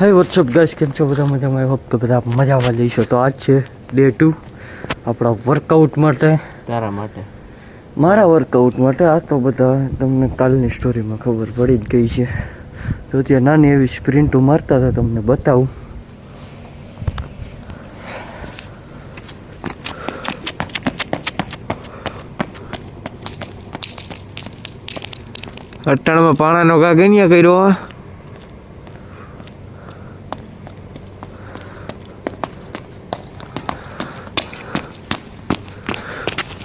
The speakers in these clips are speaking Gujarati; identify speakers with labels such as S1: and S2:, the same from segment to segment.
S1: હાય વોટ્સઅપ ગાઈસ કેમ છો? બધા મજામાં? આઈ હોપ કે બધા મજામાં લઈશો તો આજ છે ડે ટુ આપણા વર્કઆઉટ માટે.
S2: તારા માટે.
S1: મારા વર્કઆઉટ માટે. આ તો બધા તમને કાલની સ્ટોરીમાં ખબર પડી જ ગઈ છે. તો ત્યાં નાની એવી સ્પ્રિન્ટો મારતા હતા તમને બતાવું.
S2: અટાણમાં પાણાનો કાગળિયા કર્યો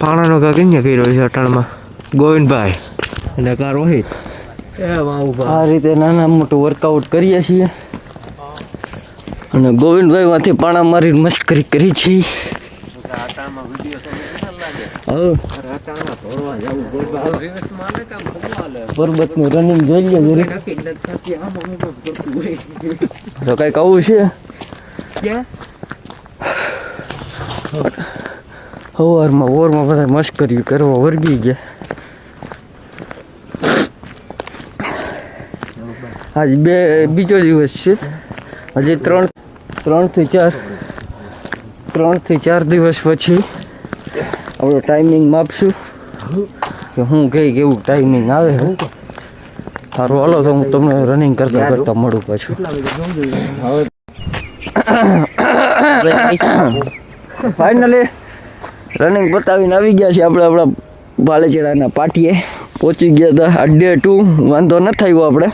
S2: હે. પાણાનો કાગળિયા કર્યો છે અટાણમાં? ગોવિંદભાઈ. અને કા રોહિત? એ
S1: આ રીતે નાના મોટું વર્કઆઉટ કરીએ છીએ. અને ગોવિંદભાઈ માંથી પાણા મારી મસ્કરી કરી છે. પર્વત પર્વતનું રનિંગ જોઈ લે તો કંઈક આવું છે? સવારમાં ઓરમાં બધા મસ્કરી કરવા વર્ગી ગયા. આજ બે બીજો દિવસ છે. હજી ત્રણ ત્રણથી ચાર ત્રણથી ચાર દિવસ પછી આપણો ટાઈમિંગ માપશું. કે હું કઈ કેવું ટાઈમિંગ આવે. હું સારું હાલો તો હું તમને રનિંગ કરતા કરતા મળું પાછું. ફાઇનલી રનિંગ પતાવીને આવી ગયા છે આપણે આપણા ભાલેચેડાના પાટીએ. પહોંચી ગયા હતા. આ ડે ટુ વાંધો ન થયો આપણે.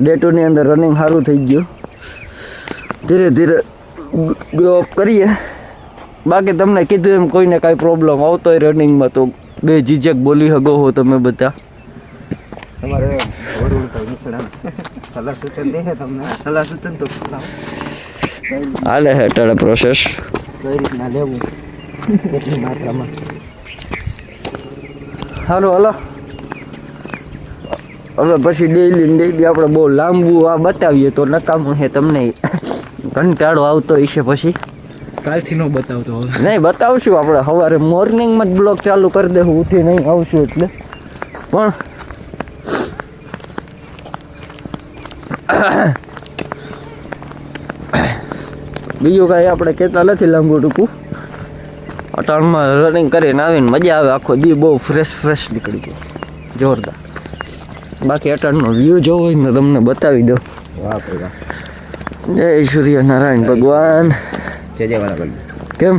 S1: ડે ટુની અંદર રનિંગ સારું થઈ ગયું. ધીરે ધીરે ગ્રો અપ કરીએ. બાકી તમને કીધું એમ કોઈને કાંઈ પ્રોબ્લેમ આવતો હોય રનિંગમાં તો બે ઝીઝક બોલી શકો હો તમે બધા.
S2: તમારે વરુણ ભાઈ નીકળ્યા સલાહ સૂચન દે તમને? સલાહ સૂચન તો
S1: હાલે હે પ્રોસેસ
S2: કઈ રીતના લેવું? કેટલી માત્રામાં
S1: હાલો હલો. હવે પછી ડેઈલી ડેઈલી આપણે બહુ લાંબુ આ બતાવીએ તો નકામું છે તમને. કંટાળો આવતો હશે પછી.
S2: કાલથી નો બતાવતો હવે.
S1: નહીં બતાવશું આપણે. સવારે મોર્નિંગમાં જ બ્લોગ ચાલુ કરી દેવું ઉઠી નહીં આવશું એટલે. પણ બીજું કાંઈ આપણે કહેતા નથી લાંબુ ટૂંકું. અટાણમાં રનિંગ કરીને આવીને મજા આવે. આખો દી બહુ ફ્રેશ ફ્રેશ નીકળી ગયો. જોરદાર. બાકી અટાણનો વ્યૂ જોવો હોય ને તો તમને બતાવી દો
S2: વાહ ભાઈ વાહ
S1: જય સૂર્યનારાયણ ભગવાન.
S2: જય જય
S1: કેમ?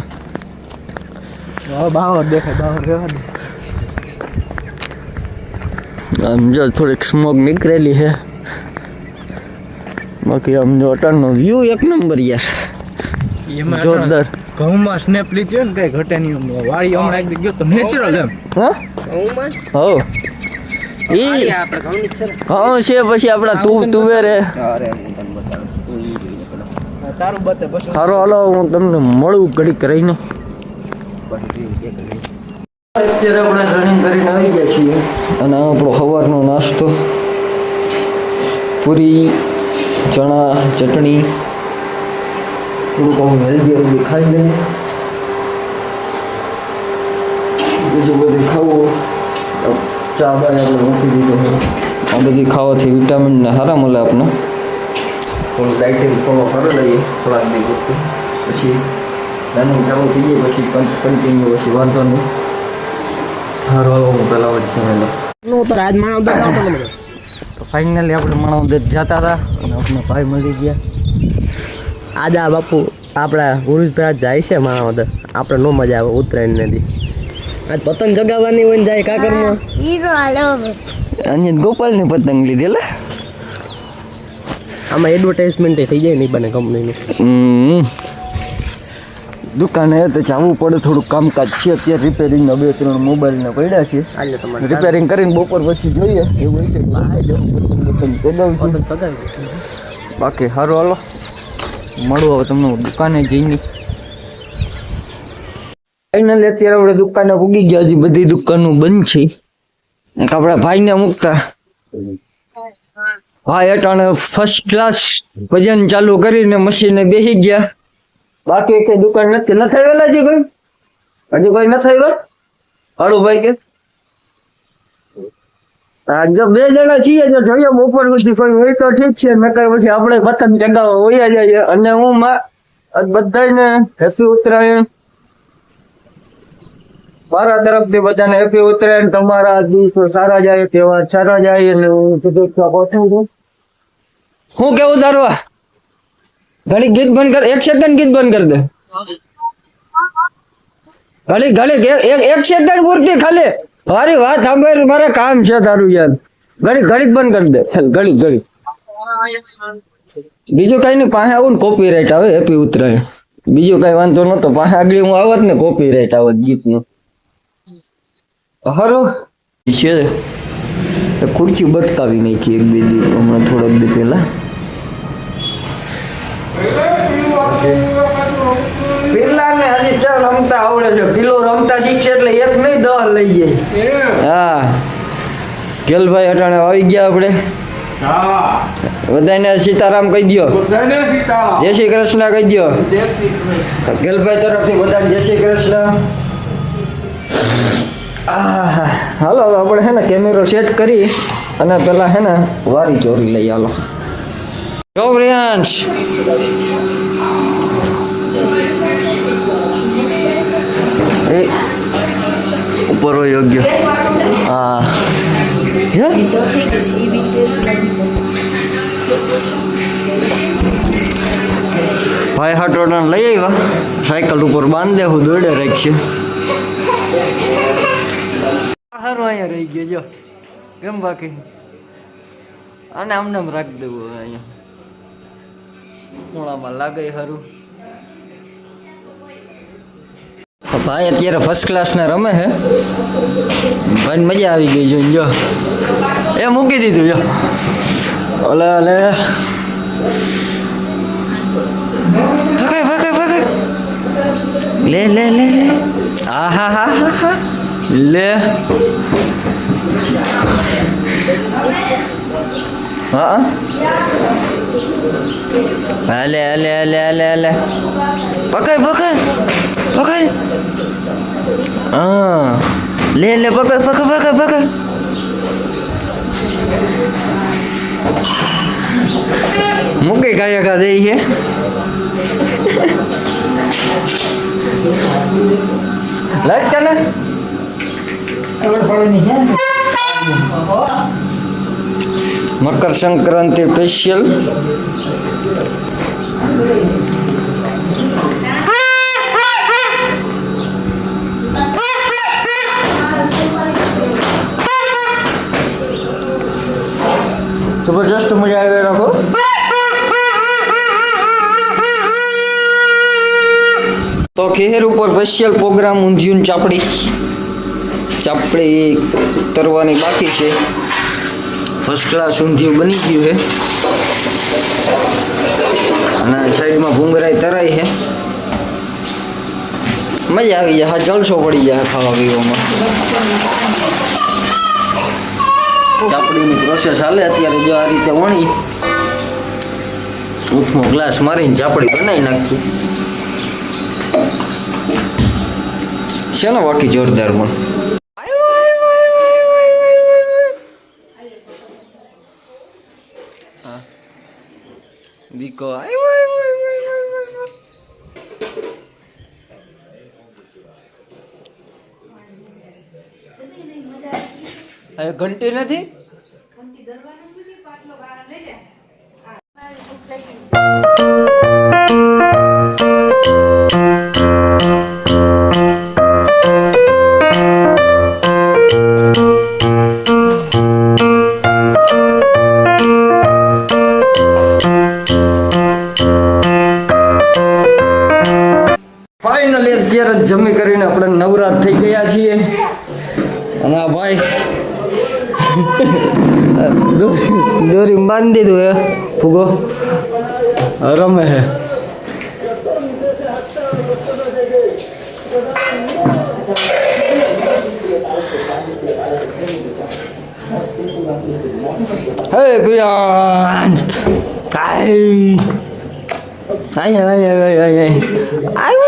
S2: બાવર દેખાય બાવર રહેવા દે.
S1: આમ જો થોડીક સ્મોક નીકળેલી છે. બાકી આમ જો અટાણનો વ્યૂ એક નંબર યાર. જોરદાર.
S2: ઘઉંમાં સ્નેપ લીધી હોય ને કઈ ઘટે નહીં વાળી હમણાં એક ગયો તો નેચરલ એમ.
S1: હા? હો ઈ. ઘઉં છે પછી આપણા તું તુવેરે
S2: તારું બતે બસ.
S1: સારો હાલો હું તમને મળું ઘડીક રહીને. અત્યારે આપણે રનિંગ કરીને આવી ગયા છીએ. અને આપણો સવારનો નાસ્તો. પૂરી ચણા ચટણી. થોડુંક આવું હેલ્ધી હેલ્ધી ખાઈ લઈએ બીજું બધું ખાવું ચા બાય આપણે મૂકી દીધો આ બધી ખાવાથી વિટામિન ને સારા મળે આપણે થોડું ડાયટિંગ ફોલો કરી લઈએ થોડાક દિવસ પછી રનિંગ ચાલુ થઈ જાય પછી કન્ટિન્યુ પછી વાંધો નહીં સારું હાલો હું પહેલાં વચ્ચે જમેલો
S2: તો
S1: ફાઇનલી આપણે માણસ જતા હતા અને આપણે ભાઈ મળી ગયા.
S3: આજ આ બાપુ આપણા ગુરુજભાઈ જાય છે મારા મદદ આપણે નો મજા આવે ઉત્તરાયણ ને દી આજ પતંગ જગાવવાની હોય ને જાય કાકરમાં.
S4: હીરો હાલો
S1: અહીંયા ગોપાલની પતંગ લીધેલા
S3: આમાં એડવર્ટાઇઝમેન્ટ થઈ જાય નહીં બને કંપનીની
S1: હમ. દુકાને તો જવું પડે થોડું કામકાજ છે. અત્યારે રિપેરિંગના બે ત્રણ મોબાઈલને પડ્યા છે.
S3: આજે તમારે
S1: રિપેરિંગ કરીને બપોર પછી જોઈએ. એવું હોય છે બાકી સારું હાલો. મળું હવે તમને દુકાને જઈને. ફાઇનલ અત્યારે આપણે દુકાને પૂગી ગયા હજી બધી દુકાનો બંધ છે. આપણા ભાઈને મૂકતા. ભાઈ અટાણે ફર્સ્ટ ક્લાસ ભજન ચાલુ કરીને મશીને બેસી ગયા. બાકી કઈ દુકાન નથી નથી આવેલા હજી કોઈ? હજી કોઈ નથી આવ્યો? હારું ભાઈ કે. જો બે જણા છીએ તો જોઈએ બપોર સુધી કોઈ હોય તો ઠીક છે નકર પછી આપણે પતંગ ચગાવવા હોય જઈએ. અને હું બધાને હેપી ઉત્તરાયણ. મારા તરફથી બધાને હેપી ઉત્તરાયણ. તમારા દિવસો સારા જાય તેવા સારા જાય અને હું શુભેચ્છા પહોંચું છું. શું કેવું તારું? ઘડી ગીત બંધ કર એક સેકન્ડ ગીત બંધ કરી દે. ઘડી ઘડી એક એક- એક સેકન્ડ પૂરતી ખાલી. મારી વાત સાંભળી મારે કામ છે તારું યાર. ઘડી ઘડી બંધ કરી દે. ઘડી ઘડી. બીજું કઈ નહીં પાસે આવું ને કોપી રાઈટ આવે હેપી ઉતરાય બીજું કઈ વાંધો નતો પાસે આગળ હું આવત ને કોપી રાઈટ આવત ગીતનું. હરો. છે ખુરચી ખુરશી બટકાવી નાખી એક બે દી હમણાં થોડાક દી પહેલા. પેલા હજી રમતા આવડે છે. પેલો રમતા શીખશે એટલે એક નહીં દહ લઈ જાય. હા. ગેલભાઈ અટાણે આવી ગયા આપણે. બધાને સીતારામ કહી દો જય શ્રી કૃષ્ણ કહી દો ગેલભાઈ તરફથી બધાને જય શ્રી કૃષ્ણ. હાલો હવે આપણે હે ને કેમેરો સેટ કરી અને પેલા હે ને વારી ચોરી લઈ હાલો જો એ ઉપરો યોગ્ય. હા. હે? ભાઈ હાટોડાને લઈ આવ્યા. સાયકલ ઉપર બાંધ દેવું દોડે રાખીએ સારું અહીંયા રહી ગયો, જો. કેમ બાકી? અને આમને આમ રાખી દેવું અહીંયા. ખૂણામાં લાગે સારું ભાઈ, અત્યારે ફર્સ્ટ ક્લાસ ને રમે છે ભાઈ મજા આવી ગઈ, જોઈને જો. એ મૂકી દીધું, જો. ઓલે ઓલે ભગાય ભગાય ભગાય લે લે લે લે. આ, હા હા હા હા. લે. હા. હાલે હાલે હાલે હાલે હાલે. પકડ પકડ પકડ. હા. લે લે પકડ પકડ પકડ પકડ. મૂકી કાયા કા દઈ છે લાગ તને મકર સંક્રાંતિ સ્પેશિયલ જબરજસ્ત મજા આવે રાખો તો ખેર ઉપર સ્પેશિયલ પ્રોગ્રામ ઊંધિયું ચાપડી. ચાપડી તરવાની બાકી છે. ફર્સ્ટ ક્લાસ ઊંધિયું બની ગયું છે. અને સાઈડમાં ભૂંગરાઈ તરાઈ છે. મજા આવી જાય, હા, જલસો પડી જાય ખાવા પીવામાં. ચાપડીની પ્રોસેસ હાલે અત્યારે જો આ રીતે વણી. ઉથમો ગ્લાસ મારીને ચાપડી બનાવી નાખી છે ને બાકી જોરદાર પણ હા. હવે ઘંટી નથી ફાઇનલી અત્યારે જમી કરીને આપણે નવરાત થઈ ગયા છીએ. અને આ ભાઈ દોરી બાંધી દીધું હે, ફૂગો. રમે હે. હે ગયા આઈ આઈ આય આય આય. આય